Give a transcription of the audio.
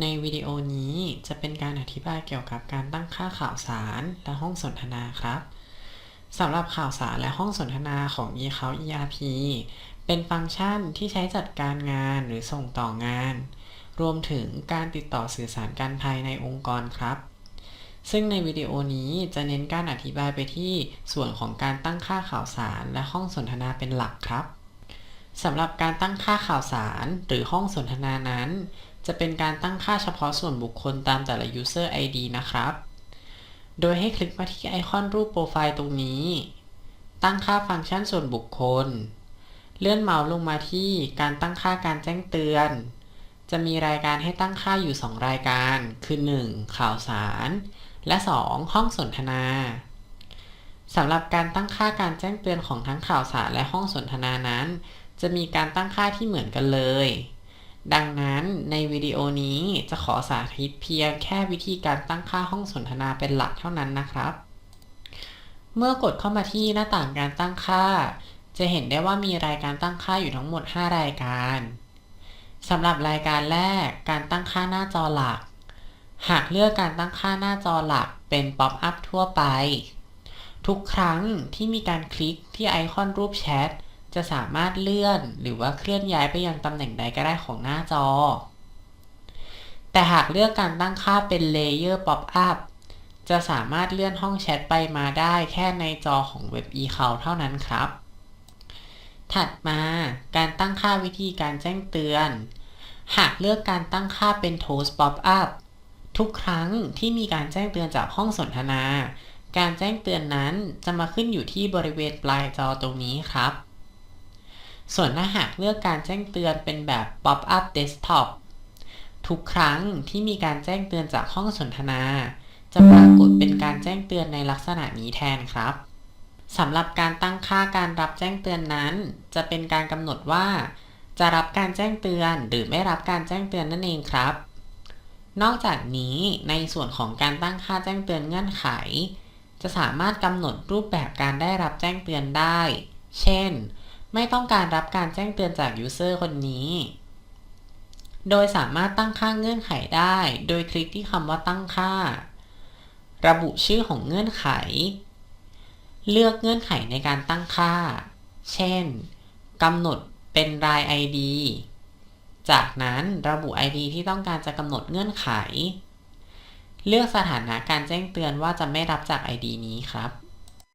ในวิดีโอนี้จะเป็นการอธิบายเกี่ยวกับการตั้งค่าข่าวสารและห้องสนทนาครับสำหรับข่าวสารและห้องสนทนาของ e c o u n ERP เป็นฟังก์ชันที่ใช้จัดการงานหรือส่งต่องาน รวมถึงการติดต่อสื่อสารกันภายในองค์กรครับ ซึ่งในวิดีโอนี้จะเน้นการอธิบายไปที่ส่วนของการตั้งค่าข่าวสารและห้องสนทนาเป็นหลักครับสำหรับการตั้งค่าข่าวสารหรือห้องสนทนานั้น จะเป็นการตั้งค่าเฉพาะส่วนบุคคลตามแต่ละ user ID นะครับ โดยให้คลิกมาที่ไอคอนรูปโปรไฟล์ตรงนี้ ตั้งค่าฟังก์ชันส่วนบุคคล เลื่อนเมาส์ลงมาที่การตั้งค่าการแจ้งเตือน จะมีรายการให้ตั้งค่าอยู่ 2 รายการ คือ 1. ข่าวสาร และ 2. ห้องสนทนาสำหรับการตั้งค่าการแจ้งเตือนของทั้งข่าวสารและห้องสนทนานั้น จะมีการตั้งค่าที่เหมือนกันเลย ดังนั้นในวิดีโอนี้จะขอสาธิตเพียงแค่วิธีการตั้งค่าห้องสนทนาเป็นหลักเท่านั้นนะครับ เมื่อกดเข้ามาที่หน้าต่างการตั้งค่า จะเห็นได้ว่ามีรายการตั้งค่าอยู่ทั้งหมด 5 รายการสำหรับรายการแรกการตั้งค่าหน้าจอหลัก หากเลือกการตั้งค่าหน้าจอหลักเป็นป๊อปอัพทั่วไป ทุกครั้งที่มีการคลิกที่ไอคอนรูปแชท จะสามารถเลื่อนหรือว่าเคลื่อนย้ายไปยังตำแหน่งใดก็ได้ของหน้าจอ แต่หากเลือกการตั้งค่าเป็น Layer Pop-up จะสามารถเลื่อนห้องแชทไปมาได้แค่ในจอของเว็บ eCount เท่านั้นครับ ถัดมาการตั้งค่าวิธีการแจ้งเตือน หากเลือกการตั้งค่าเป็น Toast Pop-up ทุกครั้งที่มีการแจ้งเตือนจากห้องสนทนา การแจ้งเตือนนั้นจะมาขึ้นอยู่ที่บริเวณปลายจอตรงนี้ครับ ส่วนถ้าหากเลือกการแจ้งเตือนเป็นแบบ Pop-up Desktop ทุกครั้งที่มีการแจ้งเตือนจากห้องสนทนา จะปรากฏเป็นการแจ้งเตือนในลักษณะนี้แทนครับสำหรับการตั้งค่าการรับแจ้งเตือนนั้น จะเป็นการกำหนดว่า จะรับการแจ้งเตือนหรือไม่รับการแจ้งเตือนนั่นเองครับ นอกจากนี้ในส่วนของการตั้งค่าแจ้งเตือนเงื่อนไข จะสามารถกำหนดรูปแบบการได้รับแจ้งเตือนได้ เช่น ไม่ต้องการรับการแจ้งเตือนจากยูเซอร์คนนี้ โดยสามารถตั้งค่าเงื่อนไขได้ โดยคลิกที่คำว่าตั้งค่า ระบุชื่อของเงื่อนไข เลือกเงื่อนไขในการตั้งค่า เช่นกำหนดเป็นราย ID จากนั้นระบุ ID ที่ต้องการจะกำหนดเงื่อนไข เลือกสถานะการแจ้งเตือนว่าจะไม่รับจาก ID นี้ครับ